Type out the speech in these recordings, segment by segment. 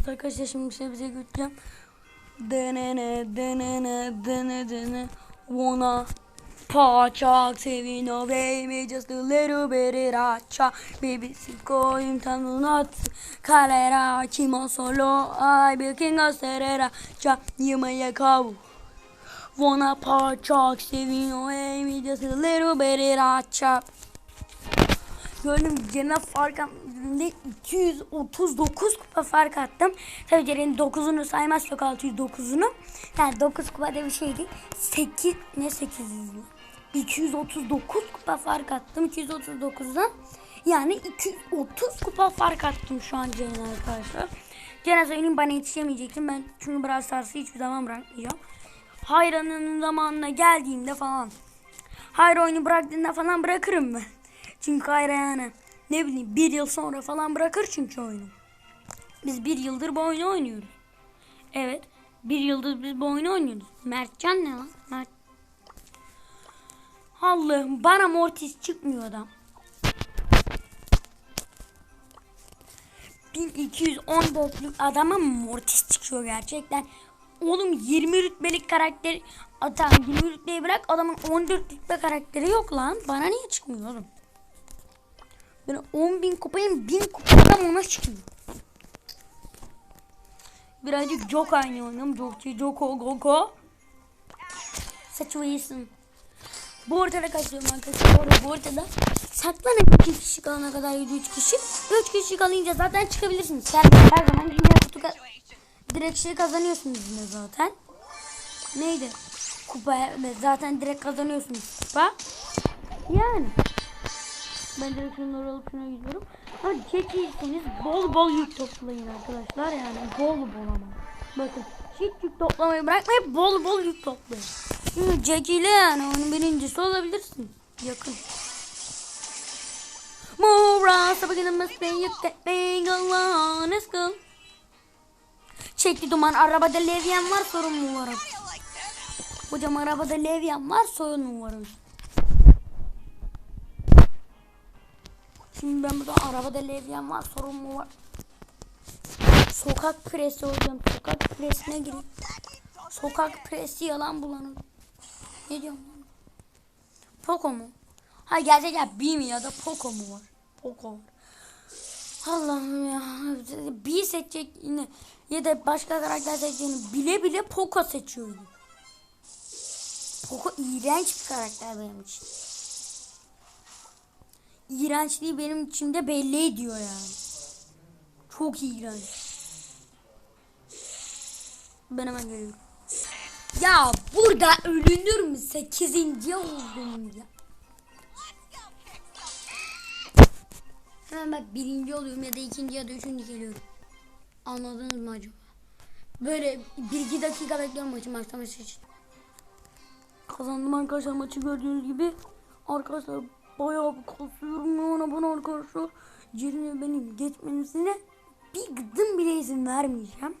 Evet arkadaşlar şimdi şey bize götüreceğim. Denene denene dene dene. Wanna Paçak sevino baby just a little bit racha Baby sicko imtanunat Kalera chimo solo I be king of serera Cha yımaya kavu Wanna paçak sevino baby just a little bit racha Gördüm gene fark attığımda 239 kupa fark attım. Tabii Ceren'in 9'unu saymazsak 609'unu. Yani 9 kupa da bir şeydi. 8 ne 800'lü? 239 kupa fark attım 239'dan. Yani 230 kupa fark attım şu an Ceren arkadaşlar. Ceren söyleyeyim bana yetişemeyecektim. Ben çünkü Brawl Stars'ı hiçbir zaman bırakmayacağım. Hayranın zamanına geldiğimde falan. Hayır oyunu bıraktığında falan bırakırım ben. Çünkü hayır yani ne bileyim bir yıl sonra falan bırakır çünkü oyunu. Biz bir yıldır bu oyunu oynuyoruz. Evet bir yıldır biz bu oyunu oynuyoruz. Mertcan ne lan? Mert... Allah'ım bana Mortis çıkmıyor adam. 1214'lük adama Mortis çıkıyor gerçekten. Oğlum 20 rütbelik karakter Atan 20 rütbeyi bırak adamın 14 rütbe karakteri yok lan. Bana niye çıkmıyor oğlum? Ben 10 bin kupayım 1000 kupadan ona çıkıyor. Birazcık Jok aynı oynuyorum. Jokçu, Joko, Goko. Situation. Bu ortada kaçıyorum arkadaşlar. Bu, arada, bu ortada saklanın 2 kişi kalana kadar 3 kişi. 3 kişi kalınca zaten çıkabilirsiniz. Sen her zaman dünya kutu direkt şey kazanıyorsunuz yine zaten. Neydi? Kupa zaten direkt kazanıyorsunuz kupa. Yani. Ben direkt şunları alıp şuna gidiyorum. Ama çekiyseniz bol bol yük toplayın arkadaşlar yani bol bol ama. Bakın hiç yük toplamayı bırakmayıp bol bol yük toplayın. Şimdi Jack yani onun birincisi olabilirsin. Yakın. Mura sabahın mesleği yükletmeyin Allah'ın eskıl. Çekti duman arabada levyen var sorun mu var? Hocam arabada levyen var sorun mu var? Şimdi ben burada arabada levyen var sorun mu var? Sokak presi hocam sokak presine gireyim. Sokak presi yalan bulanın. Ne diyorum lan? Poco mu? Ha gerçek ya B mi ya da Poco mu var? Poco var. Allah'ım ya. Bir seçecek yine ya da başka karakter seçeceğini bile bile Poco seçiyordu. Poco iğrenç bir karakter benim için. İğrençliği benim içimde belli ediyor yani. Çok iğrenç. Ben hemen geliyorum. Ya burada ölünür mü? Sekizinci oldum ya. Hemen bak birinci oluyorum ya da ikinci ya da üçüncü geliyorum. Anladınız mı acaba? Böyle bir iki dakika bekliyorum maçın başlaması için. Kazandım arkadaşlar maçı gördüğünüz gibi. Arkadaşlar bayağı kasıyorum yani bana arkadaşlar. Yerine benim geçmemesine bir gıdım bile izin vermeyeceğim.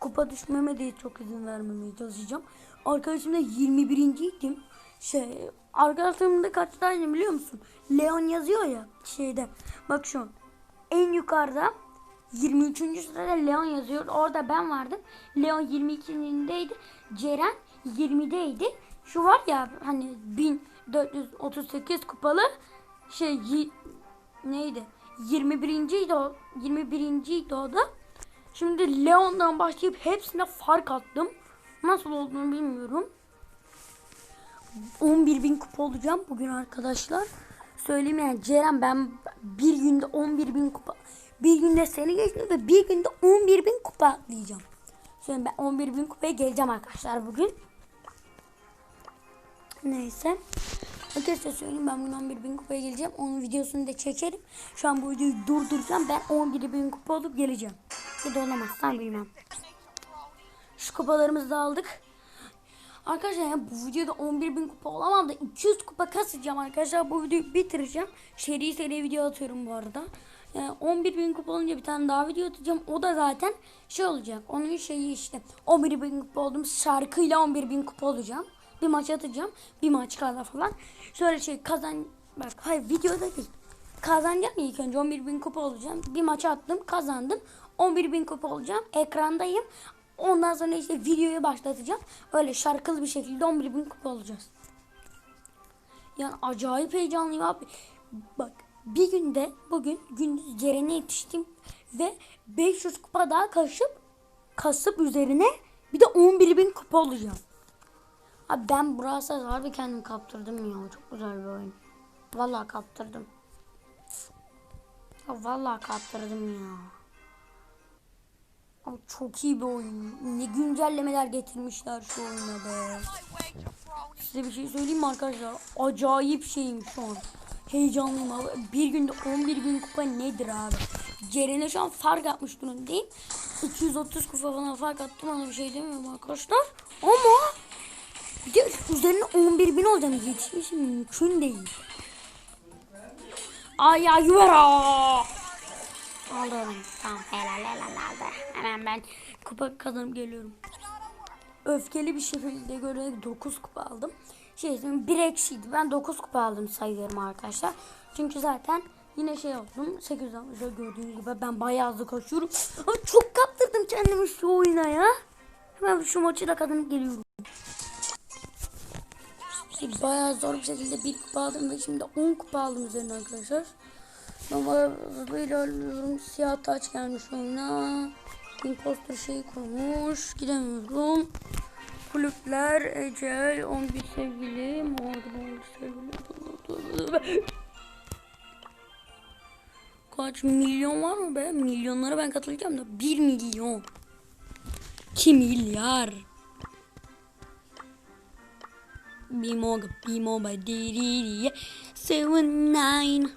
Kupa düşmeme de çok izin vermemeye çalışacağım. Arkadaşımda 21. idim. Şey, arkadaşlarımda kaçtaydım biliyor musun? Leon yazıyor ya şeyde. Bak şu. En yukarıda 23. sırada Leon yazıyor. Orada ben vardım. Leon 22'indeydi. Ceren 20'deydi. Şu var ya hani 1438 kupalı şey neydi? 21. idi o. 21. idi o da. Şimdi Leon'dan başlayıp hepsine fark attım. Nasıl olduğunu bilmiyorum. 11 bin kupa olacağım bugün arkadaşlar. Söyleyeyim yani Ceren ben bir günde 11 bin kupa bir günde seni geçtim ve bir günde 11 bin kupa atlayacağım. Şimdi ben 11 bin kupaya geleceğim arkadaşlar bugün. Neyse. Arkadaşlar söyleyeyim ben bugün 11 bin kupaya geleceğim. Onun videosunu da çekerim. Şu an bu videoyu durduracağım. Ben 11 bin kupa olup geleceğim. Ya da olamazsam bilmem. Şu kupalarımızı da aldık. Arkadaşlar yani bu videoda 11 bin kupa olamam da 200 kupa kasacağım arkadaşlar. Bu videoyu bitireceğim. Seri seri video atıyorum bu arada. Yani 11 bin kupa olunca bir tane daha video atacağım. O da zaten şey olacak. Onun şeyi işte 11 bin kupa oldum. Şarkıyla 11 bin kupa olacağım. Bir maç atacağım. Bir maç kala falan. Şöyle şey kazan... Bak hayır videoda değil. kazanacağım ilk önce 11 bin kupa olacağım. Bir maç attım kazandım. 11 bin kupa olacağım. Ekrandayım. Ondan sonra işte videoyu başlatacağım. Öyle şarkılı bir şekilde 11 bin kupa olacağız. Yani acayip heyecanlıyım abi. Bak bir günde bugün gündüz Ceren'e yetiştim ve 500 kupa daha kaşıp kasıp üzerine bir de 11 bin kupa olacağım. Abi ben burası harbi kendim kaptırdım ya. Çok güzel bir oyun. Vallahi kaptırdım. Ya vallahi kaptırdım ya. Abi çok iyi bir oyun. Ne güncellemeler getirmişler şu oyuna be. Size bir şey söyleyeyim mi arkadaşlar? Acayip şeyim şu an. Heyecanlıyım abi. Bir günde 11 bin kupa nedir abi? Ceren'e şu an fark atmış durumdayım. 230 kupa falan fark attım ona bir şey demiyorum arkadaşlar. Ama bir de üzerine 11 bin olacağım. Yetişmesi mümkün değil. Ay ay yuvara. Aldım. Tamam helal helal aldı. Hemen ben kupa kazanıp geliyorum. Öfkeli bir şekilde göre 9 kupa aldım. Şey şimdi bir eksiydi. Ben 9 kupa aldım sayıyorum arkadaşlar. Çünkü zaten yine şey oldum. 8 almışlar gördüğünüz gibi ben bayağı hızlı koşuyorum. Çok kaptırdım kendimi şu oyuna ya. Hemen şu maçı da kazanıp geliyorum. Bayağı zor bir şekilde bir kupa aldım ve şimdi 10 kupa aldım üzerine arkadaşlar. Hızlı ilerliyorum. Siyah taç gelmiş oyuna. Imposter şey kurmuş. Gidemiyorum. Kulüpler, Ecel, 11 sevgili, Morgan 11 sevgili. Kaç milyon var mı be? Milyonlara ben katılacağım da 1 milyon. 2 milyar. Bimo, bimo, by diri, seven nine.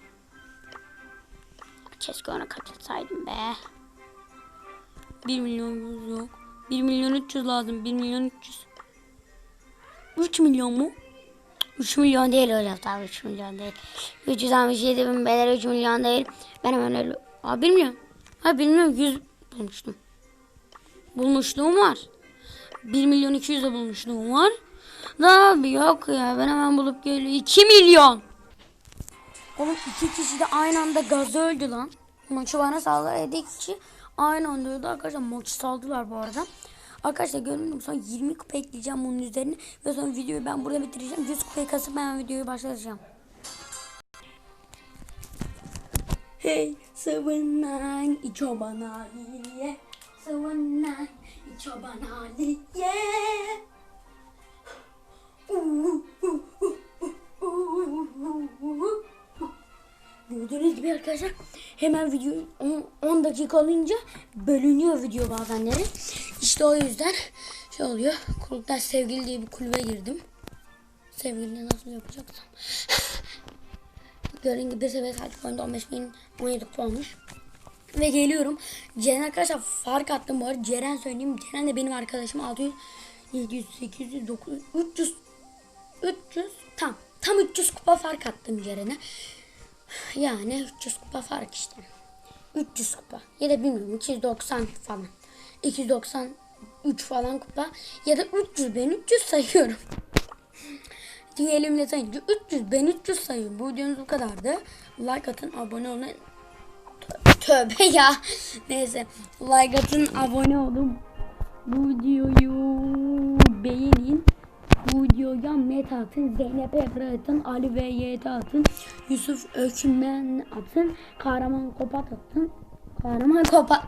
Keşke ona katılsaydım be. 1 milyon yok. 1 milyon 300 lazım. 1 milyon 300. 3 milyon mu? 3 milyon değil hocam tabii 3 milyon değil. 367 bin bedel 3 milyon değil. Ben hemen öyle. Aa 1 milyon. Ha 1 milyon 100 bulmuştum. Bulmuşluğum var. 1 milyon 200 de bulmuşluğum var. Daha bir yok ya ben hemen bulup geliyor. 2 milyon. Oğlum iki kişi de aynı anda gazı öldü lan. Maçı bana sağlar iki kişi aynı anda öldü arkadaşlar. Maçı saldılar bu arada. Arkadaşlar gördüğünüz gibi son 20 kupa ekleyeceğim bunun üzerine. Ve sonra videoyu ben burada bitireceğim. 100 kupayı kasıp ben videoyu başlatacağım. Hey seven nine çoban Ali Seven nine arkadaşlar hemen video 10 dakika alınca bölünüyor video bazenleri. İşte o yüzden şey oluyor. Kulüpler sevgili diye bir kulübe girdim. Sevgili nasıl yapacaksam. Gördüğün gibi seviye sadece oyunda 15 bin 17 kupa olmuş. Ve geliyorum. Ceren arkadaşlar fark attım bu arada. Ceren söyleyeyim. Ceren de benim arkadaşım 600 700 800 900 300 300 tam tam 300 kupa fark attım Ceren'e. Yani 300 kupa fark işte. 300 kupa ya da bilmiyorum 290 falan. 293 falan kupa ya da 300 ben 300 sayıyorum. Diyelimle sayınca 300 ben 300 sayıyorum. Bu videomuz bu kadardı. Like atın abone olun. Tövbe ya. Neyse like atın abone olun. Bu videoyu beğenin. Bu videoya Met atın, Zeynep Ebru atın, Ali ve Yiğit atın, Yusuf Ökmen atın, Kahraman Kopat atın, Kahraman Kopat.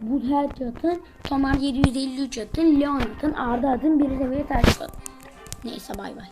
Budhet atın, Tomar 753 atın, Leon atın, Arda atın, biri seviye takip atın. Neyse bay bay.